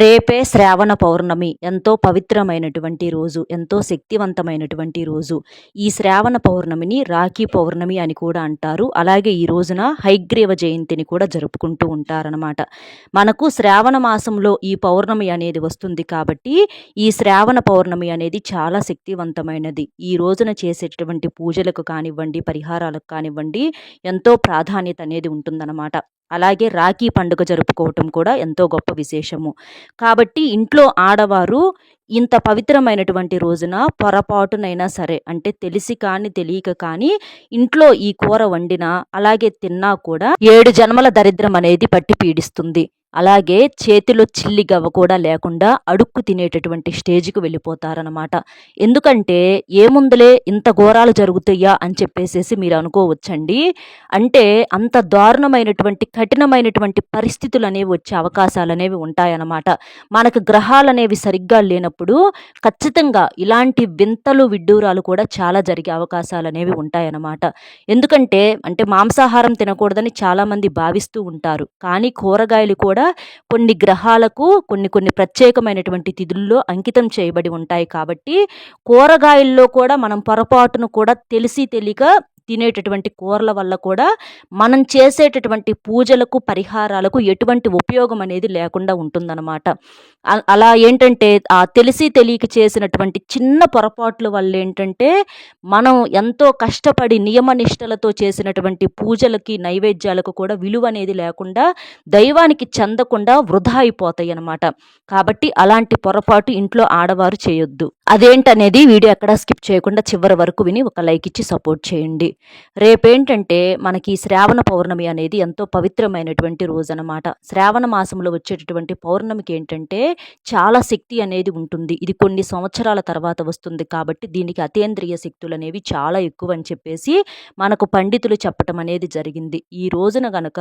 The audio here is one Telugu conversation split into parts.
రేపే శ్రావణ పౌర్ణమి. ఎంతో పవిత్రమైనటువంటి రోజు ఎంతో శక్తివంతమైనటువంటి రోజు. ఈ శ్రావణ పౌర్ణమిని రాఖీ పౌర్ణమి అని కూడా అంటారు. అలాగే ఈ రోజున హైగ్రీవ జయంతిని కూడా జరుపుకుంటూ ఉంటారనమాట మనకు శ్రావణ మాసంలో ఈ పౌర్ణమి అనేది వస్తుంది కాబట్టి ఈ శ్రావణ పౌర్ణమి అనేది చాలా శక్తివంతమైనది. ఈ రోజున చేసేటటువంటి పూజలకు కానివ్వండి పరిహారాలకు కానివ్వండి ఎంతో ప్రాధాన్యత అనేది ఉంటుందన్నమాట. అలాగే రాఖీ పండుగ జరుపుకోవటం కూడా ఎంతో గొప్ప విశేషము. కాబట్టి ఇంట్లో ఆడవారు ఇంత పవిత్రమైనటువంటి రోజున పొరపాటునైనా సరే అంటే తెలిసి కానీ తెలియక కానీ ఇంట్లో ఈ కూర వండినా అలాగే తిన్నా కూడా ఏడు జన్మల దరిద్రం అనేది పట్టి పీడిస్తుంది. అలాగే చేతిలో చిల్లి గవ్వ కూడా లేకుండా అడుక్కు తినేటటువంటి స్టేజ్కి వెళ్ళిపోతారనమాట ఎందుకంటే ఏముందులే ఇంత ఘోరాలు జరుగుతాయా అని చెప్పేసేసి మీరు అనుకోవచ్చండి. అంటే అంత దారుణమైనటువంటి కఠినమైనటువంటి పరిస్థితులు అనేవి వచ్చే అవకాశాలు అనేవి ఉంటాయన్నమాట. మనకు గ్రహాలు అనేవి సరిగ్గా లేనప్పుడు ఖచ్చితంగా ఇలాంటి వింతలు విడ్డూరాలు కూడా చాలా జరిగే అవకాశాలు అనేవి ఉంటాయన్నమాట. ఎందుకంటే అంటే మాంసాహారం తినకూడదని చాలామంది భావిస్తూ ఉంటారు. కానీ కూరగాయలు కూడా కూడా కొన్ని గ్రహాలకు కొన్ని కొన్ని ప్రత్యేకమైనటువంటి తిథుల్లో అంకితం చేయబడి ఉంటాయి కాబట్టి కూరగాయల్లో కూడా మనం పొరపాటును కూడా తెలిసి తెలియక తినేటటువంటి కూరల వల్ల కూడా మనం చేసేటటువంటి పూజలకు పరిహారాలకు ఎటువంటి ఉపయోగం అనేది లేకుండా ఉంటుందన్నమాట. అలా ఏంటంటే ఆ తెలిసి తెలియక చేసినటువంటి చిన్న పొరపాట్ల వల్ల ఏంటంటే మనం ఎంతో కష్టపడి నియమనిష్టలతో చేసినటువంటి పూజలకి నైవేద్యాలకు కూడా విలువ అనేది లేకుండా దైవానికి చెందకుండా వృధా అయిపోతాయి అన్నమాట కాబట్టి అలాంటి పొరపాటు ఇంట్లో ఆడవారు చేయొద్దు. అదేంటనేది వీడియో ఎక్కడా స్కిప్ చేయకుండా చివరి వరకు విని ఒక లైక్ ఇచ్చి సపోర్ట్ చేయండి. రేపేంటంటే మనకి శ్రావణ పౌర్ణమి అనేది ఎంతో పవిత్రమైనటువంటి రోజు అనమాట శ్రావణ మాసంలో వచ్చేటటువంటి పౌర్ణమికి ఏంటంటే చాలా శక్తి అనేది ఉంటుంది. ఇది కొన్ని సంవత్సరాల తర్వాత వస్తుంది కాబట్టి దీనికి అతేంద్రియ శక్తులు అనేవి చాలా ఎక్కువ అని చెప్పేసి మనకు పండితులు చెప్పటం అనేది జరిగింది. ఈ రోజున గనక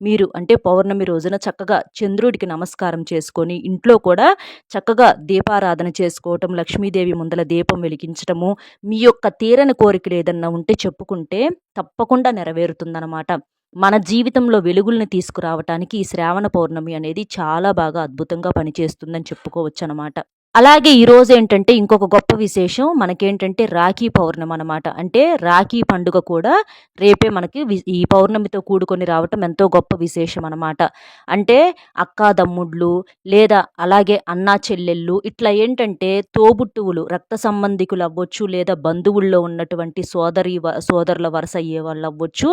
మీరు అంటే పౌర్ణమి రోజున చక్కగా చంద్రుడికి నమస్కారం చేసుకొని ఇంట్లో కూడా చక్కగా దీపారాధన చేసుకోవటం లక్ష్మీదేవి ముందల దీపం వెలిగించటము మీ యొక్క తీరని కోరికలు ఏదన్నా ఉంటే చెప్పుకుంటే తప్పకుండా నెరవేరుతుందన్నమాట. మన జీవితంలో వెలుగుల్ని తీసుకురావటానికి ఈ శ్రావణ పౌర్ణమి అనేది చాలా బాగా అద్భుతంగా పనిచేస్తుందని చెప్పుకోవచ్చు అనమాట అలాగే ఈరోజు ఏంటంటే ఇంకొక గొప్ప విశేషం మనకేంటంటే రాఖీ పౌర్ణమి అనమాట అంటే రాఖీ పండుగ కూడా రేపే మనకి ఈ పౌర్ణమితో కూడుకొని రావటం ఎంతో గొప్ప విశేషం అనమాట అంటే అక్కాదమ్ముళ్ళు లేదా అలాగే అన్నా చెల్లెళ్ళు ఇట్లా ఏంటంటే తోబుట్టువులు రక్త సంబంధికులు అవ్వచ్చు లేదా బంధువుల్లో ఉన్నటువంటి సోదరి సోదరుల వరుస అయ్యే వాళ్ళు అవ్వచ్చు.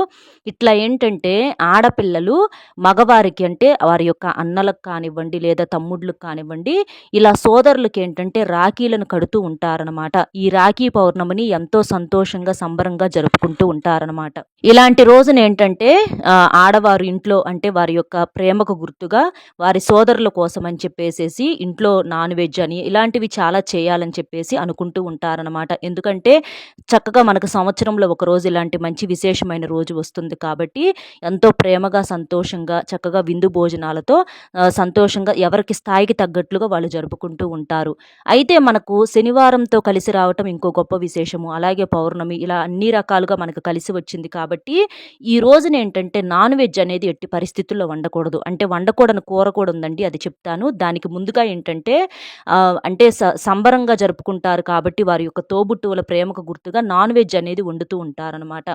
ఇట్లా ఏంటంటే ఆడపిల్లలు మగవారికి అంటే వారి యొక్క అన్నలకు కానివ్వండి లేదా తమ్ముళ్ళకి కానివ్వండి ఇలా సోదరులు హిందువులకి ఏంటంటే రాఖీలను కడుతూ ఉంటారనమాట ఈ రాఖీ పౌర్ణమిని ఎంతో సంతోషంగా సంబరంగా జరుపుకుంటూ ఉంటారనమాట ఇలాంటి రోజున ఏంటంటే ఆడవారు ఇంట్లో అంటే వారి యొక్క ప్రేమకు గుర్తుగా వారి సోదరుల కోసం అని చెప్పేసేసి ఇంట్లో నాన్ వెజ్ అని ఇలాంటివి చాలా చేయాలని చెప్పేసి అనుకుంటూ ఉంటారనమాట ఎందుకంటే చక్కగా మనకు సంవత్సరంలో ఒక రోజు ఇలాంటి మంచి విశేషమైన రోజు వస్తుంది కాబట్టి ఎంతో ప్రేమగా సంతోషంగా చక్కగా విందు భోజనాలతో సంతోషంగా ఎవరికి స్థాయికి తగ్గట్లుగా వాళ్ళు జరుపుకుంటూ ఉంటారు. ఉంటారు అయితే మనకు శనివారంతో కలిసి రావటం ఇంకో గొప్ప విశేషము. అలాగే పౌర్ణమి ఇలా అన్ని రకాలుగా మనకు కలిసి వచ్చింది కాబట్టి ఈ రోజున ఏంటంటే నాన్ వెజ్ అనేది ఎట్టి పరిస్థితుల్లో వండకూడదు. అంటే వండకూడని కూర కూడా ఉందండి అది చెప్తాను. దానికి ముందుగా ఏంటంటే అంటే సంబరంగా జరుపుకుంటారు కాబట్టి వారి యొక్క తోబుట్టువుల ప్రేమకు గుర్తుగా నాన్ వెజ్ అనేది వండుతూ ఉంటారనమాట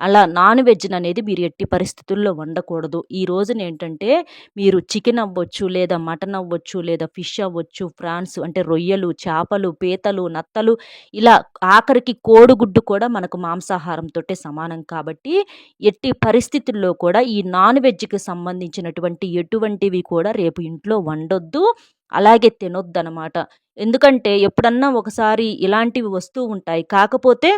అలా నాన్ వెజ్ అనేది మీరు ఎట్టి పరిస్థితుల్లో వండకూడదు. ఈ రోజున ఏంటంటే మీరు చికెన్ అవ్వచ్చు లేదా మటన్ అవ్వచ్చు లేదా ఫిష్ అవ్వచ్చు ఫ్రాన్స్ అంటే రొయ్యలు చేపలు పీతలు నత్తలు ఇలా ఆఖరికి కోడిగుడ్డు కూడా మనకు మాంసాహారంతో సమానం కాబట్టి ఎట్టి పరిస్థితుల్లో కూడా ఈ నాన్ వెజ్కి సంబంధించినటువంటి ఎటువంటివి కూడా రేపు ఇంట్లో వండొద్దు అలాగే తినొద్దనమాట ఎందుకంటే ఎప్పుడన్నా ఒకసారి ఇలాంటివి వస్తూ ఉంటాయి. కాకపోతే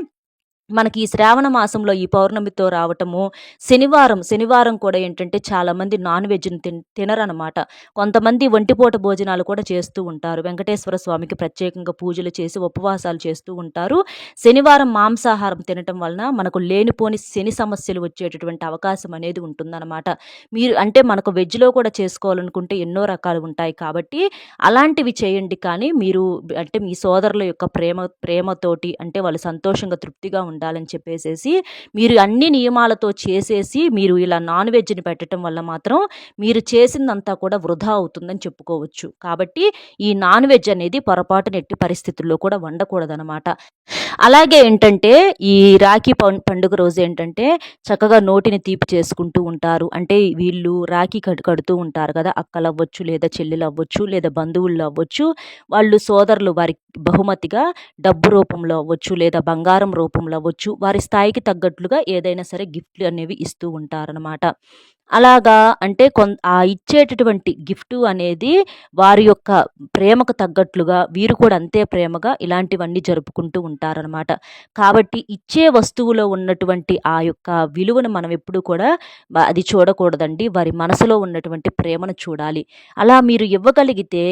మనకి ఈ శ్రావణ మాసంలో ఈ పౌర్ణమితో రావటము శనివారం శనివారం కూడా ఏంటంటే చాలామంది నాన్ వెజ్ని తిన తినరనమాట కొంతమంది ఒంటిపూట భోజనాలు కూడా చేస్తూ ఉంటారు. వెంకటేశ్వర స్వామికి ప్రత్యేకంగా పూజలు చేసి ఉపవాసాలు చేస్తూ ఉంటారు. శనివారం మాంసాహారం తినటం వలన మనకు లేనిపోని శని సమస్యలు వచ్చేటటువంటి అవకాశం అనేది ఉంటుందన్నమాట. మీరు అంటే మనకు వెజ్లో కూడా చేసుకోవాలనుకుంటే ఎన్నో రకాలు ఉంటాయి కాబట్టి అలాంటివి చేయండి. కానీ మీరు అంటే మీ సోదరుల యొక్క ప్రేమ ప్రేమతోటి అంటే వాళ్ళు సంతోషంగా తృప్తిగా ఉంటారు ఉండాలని చెప్పేసేసి మీరు అన్ని నియమాలతో చేసేసి మీరు ఇలా నాన్ వెజ్ని పెట్టడం వల్ల మాత్రం మీరు చేసిందంతా కూడా వృధా అవుతుందని చెప్పుకోవచ్చు. కాబట్టి ఈ నాన్ వెజ్ అనేది పొరపాటున ఎట్టి పరిస్థితుల్లో కూడా వండకూడదనమాట అలాగే ఏంటంటే ఈ రాఖీ పండుగ రోజు ఏంటంటే చక్కగా నోటిని తీపి చేసుకుంటూ ఉంటారు. అంటే వీళ్ళు రాఖీ కట్ కడుతూ ఉంటారు కదా అక్కలు అవ్వచ్చు లేదా చెల్లెలు అవ్వచ్చు లేదా బంధువులు అవ్వచ్చు. వాళ్ళు సోదరులు వారి బహుమతిగా డబ్బు రూపంలో అవ్వచ్చు లేదా బంగారం రూపంలో అవ్వచ్చు. వారి స్థాయికి తగ్గట్లుగా ఏదైనా సరే గిఫ్ట్లు అనేవి ఇస్తూ ఉంటారనమాట అలాగా అంటే కొన్ ఆ ఇచ్చేటటువంటి గిఫ్ట్ అనేది వారి యొక్క ప్రేమకు తగ్గట్లుగా వీరు కూడా అంతే ప్రేమగా ఇలాంటివన్నీ జరుపుకుంటూ ఉంటారనమాట కాబట్టి ఇచ్చే వస్తువులో ఉన్నటువంటి ఆ యొక్క విలువను మనం ఎప్పుడూ కూడా అది చూడకూడదండి. వారి మనసులో ఉన్నటువంటి ప్రేమను చూడాలి. అలా మీరు ఇవ్వగలిగితే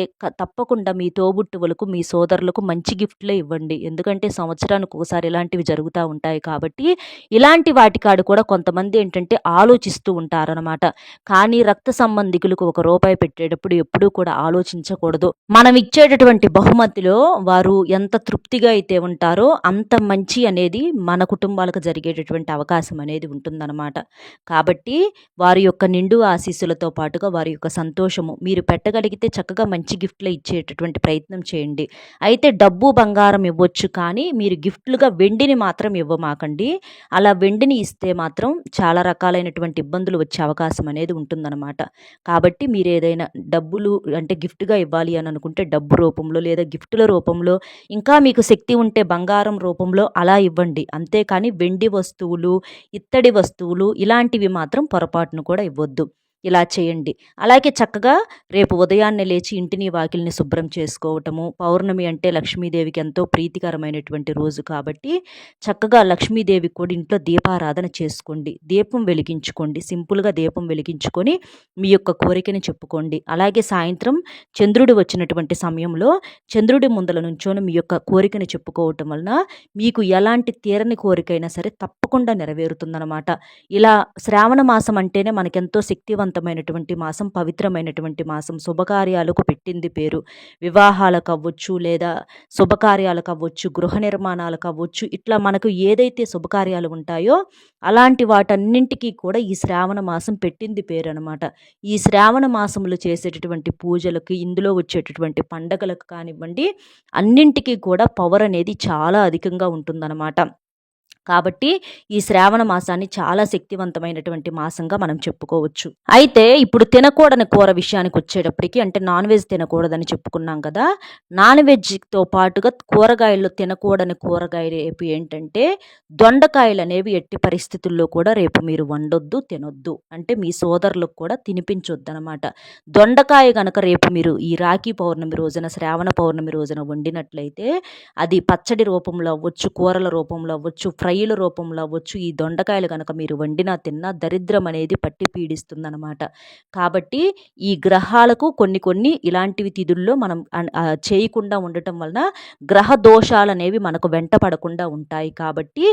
తప్పకుండా మీ తోబుట్టువులకు మీ సోదరులకు మంచి గిఫ్ట్లే ఇవ్వండి. ఎందుకంటే సంవత్సరానికి ఒకసారి ఇలాంటివి జరుగుతూ ఉంటాయి కాబట్టి ఇలాంటి వాటికాడు కూడా కొంతమంది ఏంటంటే ఆలోచిస్తూ ఉంటారనమాట కానీ రక్త సంబంధికులకు ఒక రూపాయి పెట్టేటప్పుడు ఎప్పుడూ కూడా ఆలోచించకూడదు. మనం ఇచ్చేటటువంటి బహుమతిలో వారు ఎంత తృప్తిగా అయితే ఉంటారో అంత మంచి అనేది మన కుటుంబాలకు జరిగేటటువంటి అవకాశం అనేది ఉంటుందన్నమాట. కాబట్టి వారి యొక్క నిండు ఆశీస్సులతో పాటుగా వారి యొక్క సంతోషము మీరు పెట్టగలిగితే చక్కగా మంచి గిఫ్ట్లు ఇచ్చేటటువంటి ప్రయత్నం చేయండి. అయితే డబ్బు బంగారం ఇవ్వచ్చు కానీ మీరు గిఫ్ట్లుగా వెండిని మాత్రం ఇవ్వమాకండి. అలా వెండిని ఇస్తే మాత్రం చాలా రకాలైనటువంటి ఇబ్బందులు వచ్చే అవకాశం అవకాశం అనేది ఉంటుందన్నమాట. కాబట్టి మీరు ఏదైనా డబ్బులు అంటే గిఫ్ట్గా ఇవ్వాలి అని అనుకుంటే డబ్బు రూపంలో లేదా గిఫ్టుల రూపంలో ఇంకా మీకు శక్తి ఉంటే బంగారం రూపంలో అలా ఇవ్వండి. అంతేకాని వెండి వస్తువులు ఇత్తడి వస్తువులు ఇలాంటివి మాత్రం పొరపాటును కూడా ఇవ్వద్దు. ఇలా చేయండి. అలాగే చక్కగా రేపు ఉదయాన్నే లేచి ఇంటిని వాకిల్ని శుభ్రం చేసుకోవటము పౌర్ణమి అంటే లక్ష్మీదేవికి ఎంతో ప్రీతికరమైనటువంటి రోజు కాబట్టి చక్కగా లక్ష్మీదేవి కూడా ఇంట్లో దీపారాధన చేసుకోండి. దీపం వెలిగించుకోండి. సింపుల్గా దీపం వెలిగించుకొని మీ యొక్క కోరికని చెప్పుకోండి. అలాగే సాయంత్రం చంద్రుడు వచ్చినటువంటి సమయంలో చంద్రుడి ముందల నుంచొని మీ యొక్క కోరికని చెప్పుకోవటం వలన మీకు ఎలాంటి తీరని కోరికైనా సరే తప్పకుండా నెరవేరుతుందన్నమాట. ఇలా శ్రావణ మాసం అంటేనే మనకెంతో శక్తివంతమైనటువంటి మాసం పవిత్రమైనటువంటి మాసం. శుభకార్యాలకు పెట్టింది పేరు. వివాహాలకు అవ్వచ్చు లేదా శుభకార్యాలకు అవ్వచ్చు గృహ నిర్మాణాలకు అవ్వచ్చు ఇట్లా మనకు ఏదైతే శుభకార్యాలు ఉంటాయో అలాంటి వాటన్నింటికీ కూడా ఈ శ్రావణ మాసం పెట్టింది పేరు అనమాట ఈ శ్రావణ మాసంలో చేసేటటువంటి పూజలకు ఇందులో వచ్చేటటువంటి పండగలకు కానివ్వండి అన్నింటికీ కూడా పవర్ అనేది చాలా అధికంగా ఉంటుందన్నమాట కాబట్టి ఈ శ్రావణ మాసాన్ని చాలా శక్తివంతమైనటువంటి మాసంగా మనం చెప్పుకోవచ్చు. అయితే ఇప్పుడు తినకూడని కూర విషయానికి వచ్చేటప్పటికి అంటే నాన్ వెజ్ తినకూడదని చెప్పుకున్నాం కదా నాన్ వెజ్తో పాటుగా కూరగాయల్లో తినకూడని కూరగాయలు రేపు ఏంటంటే దొండకాయలు అనేవి ఎట్టి పరిస్థితుల్లో కూడా రేపు మీరు వండొద్దు తినొద్దు. అంటే మీ సోదరులకు కూడా తినిపించొద్దు అనమాట దొండకాయ కనుక రేపు మీరు ఈ రాఖీ పౌర్ణమి రోజున శ్రావణ పౌర్ణమి రోజున వండినట్లయితే అది పచ్చడి రూపంలో అవ్వచ్చు కూరల రూపంలో అవ్వచ్చు కాయల రూపంలో వచ్చు ఈ దొండకాయలు కనుక మీరు వండినా తిన్నా దరిద్రం అనేది పట్టి పీడిస్తుందన్నమాట. కాబట్టి ఈ గ్రహాలకు కొన్ని కొన్ని ఇలాంటివి తిథుల్లో మనం చేయకుండా ఉండటం వలన గ్రహ దోషాలు అనేవి మనకు వెంట పడకుండా ఉంటాయి. కాబట్టి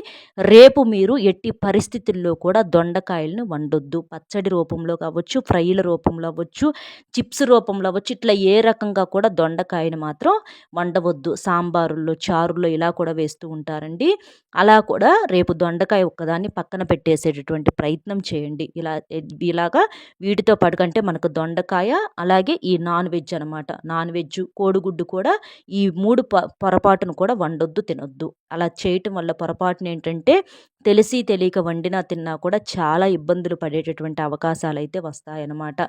రేపు మీరు ఎట్టి పరిస్థితుల్లో కూడా దొండకాయలను వండొద్దు. పచ్చడి రూపంలో కావచ్చు ఫ్రైల రూపంలో అవ్వచ్చు చిప్స్ రూపంలో అవ్వచ్చు ఇట్లా ఏ రకంగా కూడా దొండకాయను మాత్రం వండవద్దు. సాంబారుల్లో చారుల్లో ఇలా కూడా వేస్తూ ఉంటారండి. అలా కూడా రేపు దొండకాయ ఒక్కదాన్ని పక్కన పెట్టేసేటటువంటి ప్రయత్నం చేయండి. ఇలా ఇలాగా వీటితో పాటుకంటే మనకు దొండకాయ అలాగే ఈ నాన్ వెజ్ అనమాట. నాన్ వెజ్ కోడిగుడ్డు కూడా ఈ మూడు ప పొరపాటును కూడా వండొద్దు తినొద్దు. అలా చేయటం వల్ల పొరపాటున ఏంటంటే తెలిసి తెలియక వండినా తిన్నా కూడా చాలా ఇబ్బందులు పడేటటువంటి అవకాశాలు అయితే వస్తాయన్నమాట.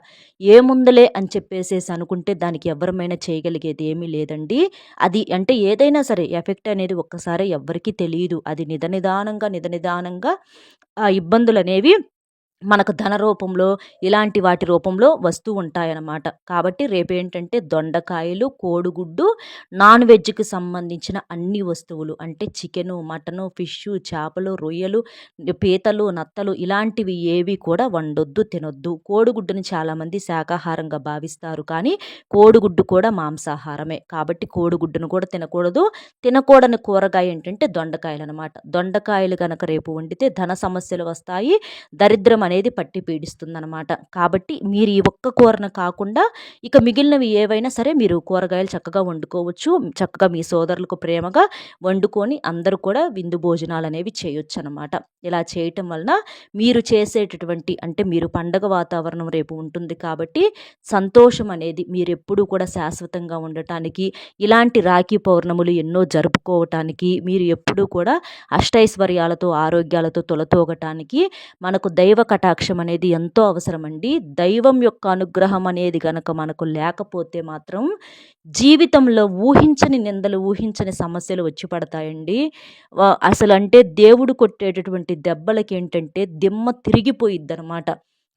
ఏముందలే అని చెప్పేసేసి అనుకుంటే దానికి ఎవరమైనా చేయగలిగేది ఏమీ లేదండి. అది అంటే ఏదైనా సరే ఎఫెక్ట్ అనేది ఒక్కసారి ఎవ్వరికీ తెలియదు అది నిదనిదానంగా నిదనిదానంగా ఆ ఇబ్బందులు అనేవి మనకు ధన రూపంలో ఇలాంటి వాటి రూపంలో వస్తూ ఉంటాయన్నమాట. కాబట్టి రేపేంటంటే దొండకాయలు కోడిగుడ్డు నాన్ వెజ్కి సంబంధించిన అన్ని వస్తువులు అంటే చికెను మటను ఫిష్ చేపలు రొయ్యలు పీతలు నత్తలు ఇలాంటివి ఏవి కూడా వండొద్దు తినొద్దు. కోడిగుడ్డుని చాలామంది శాకాహారంగా భావిస్తారు కానీ కోడిగుడ్డు కూడా మాంసాహారమే. కాబట్టి కోడిగుడ్డును కూడా తినకూడదు. తినకూడని కూరగాయ ఏంటంటే దొండకాయలు అనమాట దొండకాయలు కనుక రేపు వండితే ధన సమస్యలు వస్తాయి. దరిద్రం అనేది పట్టి పీడిస్తుందనమాట కాబట్టి మీరు ఈ ఒక్క కూరను కాకుండా ఇక మిగిలినవి ఏవైనా సరే మీరు కూరగాయలు చక్కగా వండుకోవచ్చు. చక్కగా మీ సోదరులకు ప్రేమగా వండుకొని అందరూ కూడా విందు భోజనాలు అనేవి చేయొచ్చు అనమాట ఇలా చేయటం వలన మీరు చేసేటటువంటి అంటే మీరు పండగ వాతావరణం రేపు ఉంటుంది కాబట్టి సంతోషం అనేది మీరు ఎప్పుడూ కూడా శాశ్వతంగా ఉండటానికి ఇలాంటి రాఖీ పౌర్ణములు ఎన్నో జరుపుకోవటానికి మీరు ఎప్పుడూ కూడా అష్టైశ్వర్యాలతో ఆరోగ్యాలతో తొలతోగటానికి మనకు దైవ కటాక్షం అనేది ఎంతో అవసరమండి. దైవం యొక్క అనుగ్రహం అనేది కనుక మనకు లేకపోతే మాత్రం జీవితంలో ఊహించని నిందలు ఊహించని సమస్యలు వచ్చి పడతాయండి. అసలు అంటే దేవుడు కొట్టేటటువంటి దెబ్బలకి ఏంటంటే దిమ్మ తిరిగిపోయిద్ది అనమాట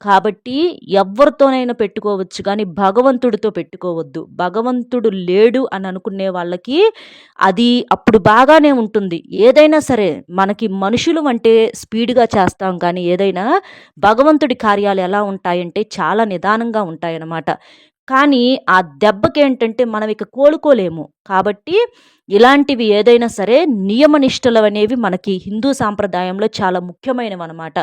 కాబట్టి ఎవరితోనైనా పెట్టుకోవచ్చు కానీ భగవంతుడితో పెట్టుకోవద్దు. భగవంతుడు లేడు అని అనుకునే వాళ్ళకి అది అప్పుడు బాగానే ఉంటుంది. ఏదైనా సరే మనకి మనుషులు అంటే స్పీడ్గా చేస్తాం కానీ ఏదైనా భగవంతుడి కార్యాలు ఎలా ఉంటాయంటే చాలా నిదానంగా ఉంటాయన్నమాట. కానీ ఆ దెబ్బకి ఏంటంటే మనం ఇక కోలుకోలేము. కాబట్టి ఇలాంటివి ఏదైనా సరే నియమనిష్టలు అనేవి మనకి హిందూ సాంప్రదాయంలో చాలా ముఖ్యమైనవి అనమాట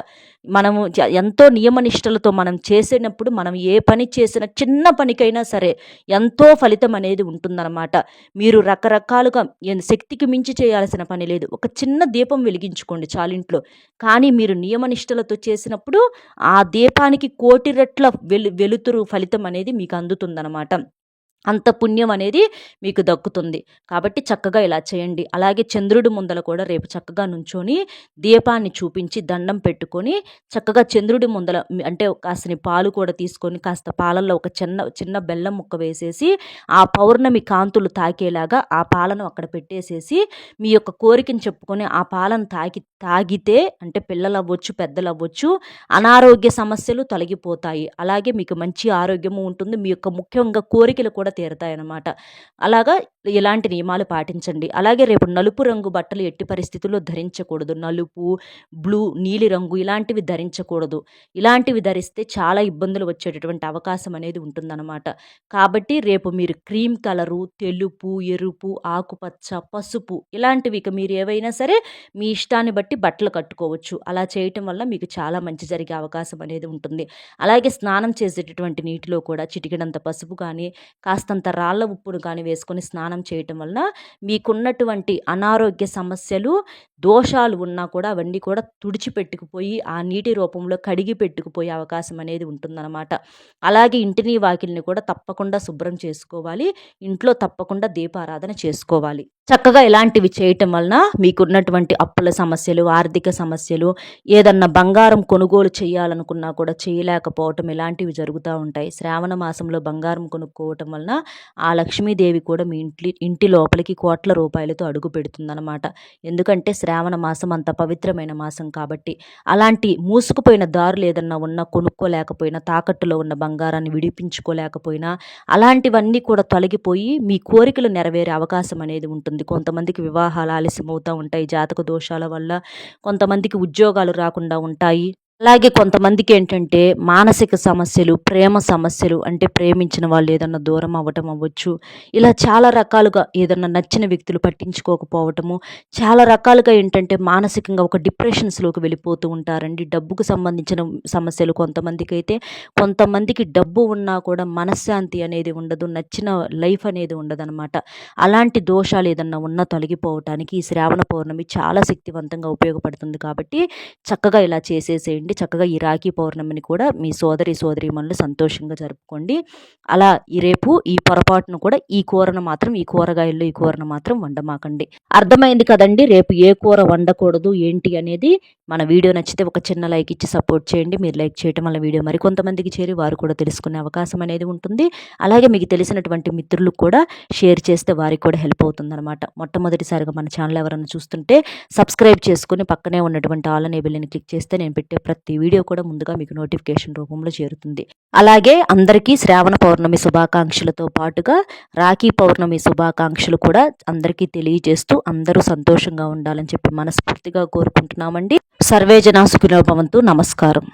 మనము ఎంతో నియమనిష్టలతో మనం చేసినప్పుడు మనం ఏ పని చేసిన చిన్న పనికైనా సరే ఎంతో ఫలితం అనేది ఉంటుందన్నమాట. మీరు రకరకాలుగా శక్తికి మించి చేయాల్సిన పని లేదు. ఒక చిన్న దీపం వెలిగించుకోండి చాలింట్లో. కానీ మీరు నియమనిష్టలతో చేసినప్పుడు ఆ దీపానికి కోటి రెట్ల వెలు వెలుతురు ఫలితం అనేది మీకు అందుతుందన్నమాట. అంత పుణ్యం అనేది మీకు దక్కుతుంది. కాబట్టి చక్కగా ఇలా చేయండి. అలాగే చంద్రుడి ముందల కూడా రేపు చక్కగా నుంచొని దీపాన్ని చూపించి దండం పెట్టుకొని చక్కగా చంద్రుడి ముందల అంటే కాస్త పాలు కూడా తీసుకొని కాస్త పాలల్లో ఒక చిన్న చిన్న బెల్లం ముక్క వేసేసి ఆ పౌర్ణమి కాంతులు తాకేలాగా ఆ పాలను అక్కడ పెట్టేసేసి మీ యొక్క కోరికను చెప్పుకొని ఆ పాలను తాకి తాగితే అంటే పిల్లలు అవ్వచ్చు పెద్దలు అవ్వచ్చు అనారోగ్య సమస్యలు తొలగిపోతాయి. అలాగే మీకు మంచి ఆరోగ్యము ఉంటుంది. మీ యొక్క ముఖ్యంగా కోరికలు కూడా తీరతాయన్నమాట. అలాగా ఇలాంటి నియమాలు పాటించండి. అలాగే రేపు నలుపు రంగు బట్టలు ఎట్టి పరిస్థితుల్లో ధరించకూడదు. నలుపు బ్లూ నీలి రంగు ఇలాంటివి ధరించకూడదు. ఇలాంటివి ధరిస్తే చాలా ఇబ్బందులు వచ్చేటటువంటి అవకాశం అనేది ఉంటుందన్నమాట. కాబట్టి రేపు మీరు క్రీమ్ కలరు తెలుపు ఎరుపు ఆకుపచ్చ పసుపు ఇలాంటివి ఇక మీరు ఏవైనా సరే మీ ఇష్టాన్ని బట్టి బట్టలు కట్టుకోవచ్చు. అలా చేయటం వల్ల మీకు చాలా మంచి జరిగే అవకాశం అనేది ఉంటుంది. అలాగే స్నానం చేసేటటువంటి నీటిలో కూడా చిటికినంత పసుపు కానీ కాస్తంత రాళ్ళ ఉప్పును కానీ వేసుకొని స్నానం చేయటం వలన మీకున్నటువంటి అనారోగ్య సమస్యలు దోషాలు ఉన్నా కూడా అవన్నీ కూడా తుడిచిపెట్టుకుపోయి ఆ నీటి రూపంలో కడిగి పెట్టుకుపోయే అవకాశం అనేది ఉంటుందన్నమాట. అలాగే ఇంటిని వాకిల్ని కూడా తప్పకుండా శుభ్రం చేసుకోవాలి. ఇంట్లో తప్పకుండా దీపారాధన చేసుకోవాలి. చక్కగా ఇలాంటివి చేయటం వలన మీకున్నటువంటి అప్పుల సమస్యలు ఆర్థిక సమస్యలు ఏదన్నా బంగారం కొనుగోలు చేయాలనుకున్నా కూడా చేయలేకపోవటం ఇలాంటివి జరుగుతూ ఉంటాయి. శ్రావణ మాసంలో బంగారం కొనుక్కోవటం వలన ఆ లక్ష్మీదేవి కూడా మీ ఇంటి ఇంటి లోపలికి కోట్ల రూపాయలతో అడుగు పెడుతుందన్నమాట. ఎందుకంటే శ్రావణ మాసం అంత పవిత్రమైన మాసం కాబట్టి అలాంటి మూసుకుపోయిన దారులు ఏదన్నా ఉన్నా కొనుక్కోలేకపోయినా తాకట్టులో ఉన్న బంగారాన్ని విడిపించుకోలేకపోయినా అలాంటివన్నీ కూడా తొలగిపోయి మీ కోరికలు నెరవేరే అవకాశం అనేది ఉంటుంది. కొంతమందికి వివాహాలు ఆలస్యం అవుతూ ఉంటాయి. జాతక దోషాల వల్ల కొంతమందికి ఉద్యోగాలు రాకుండా ఉంటాయి. అలాగే కొంతమందికి ఏంటంటే మానసిక సమస్యలు ప్రేమ సమస్యలు అంటే ప్రేమించిన వాళ్ళు ఏదన్నా దూరం అవ్వటం అవ్వచ్చు. ఇలా చాలా రకాలుగా ఏదన్నా నచ్చిన వ్యక్తులు పట్టించుకోకపోవటము. చాలా రకాలుగా ఏంటంటే మానసికంగా ఒక డిప్రెషన్స్లోకి వెళ్ళిపోతూ ఉంటారండి. డబ్బుకు సంబంధించిన సమస్యలు కొంతమందికి అయితే కొంతమందికి డబ్బు ఉన్నా కూడా మనశ్శాంతి అనేది ఉండదు నచ్చిన లైఫ్ అనేది ఉండదన్నమాట. అలాంటి దోషాలు ఏదన్నా ఉన్నా తొలగిపోవటానికి ఈ శ్రావణ పౌర్ణమి చాలా శక్తివంతంగా ఉపయోగపడుతుంది కాబట్టి చక్కగా ఇలా చేసేసేయండి. చేయండి. చక్కగా ఈ రాఖీ పౌర్ణమిని కూడా మీ సోదరి సోదరీమణులు సంతోషంగా జరుపుకోండి. అలా ఈ రేపు ఈ పొరపాటును కూడా ఈ కూరను మాత్రం ఈ కూరగాయల్లో ఈ కూరను మాత్రం వండమాకండి. అర్థమైంది కదండి? రేపు ఏ కూర వండకూడదు ఏంటి అనేది? మన వీడియో నచ్చితే ఒక చిన్న లైక్ ఇచ్చి సపోర్ట్ చేయండి. మీరు లైక్ చేయటం వల్ల వీడియో మరికొంతమందికి చేరి వారు కూడా తెలుసుకునే అవకాశం అనేది ఉంటుంది. అలాగే మీకు తెలిసినటువంటి మిత్రులకు కూడా షేర్ చేస్తే వారికి కూడా హెల్ప్ అవుతుందన్నమాట. మొట్టమొదటిసారిగా మన ఛానల్ ఎవరైనా చూస్తుంటే సబ్స్క్రైబ్ చేసుకుని పక్కనే ఉన్నటువంటి ఆల్ అనే బిల్లుని క్లిక్ చేస్తే నేను పెట్టే ప్రతి వీడియో కూడా ముందుగా మీకు నోటిఫికేషన్ రూపంలో చేరుతుంది. అలాగే అందరికీ శ్రావణ పౌర్ణమి శుభాకాంక్షలతో పాటుగా రాఖీ పౌర్ణమి శుభాకాంక్షలు కూడా అందరికీ తెలియజేస్తూ అందరూ సంతోషంగా ఉండాలని చెప్పి మనస్ఫూర్తిగా కోరుకుంటున్నామండి. సర్వేజన సుఖినోభవంతు నమస్కారం.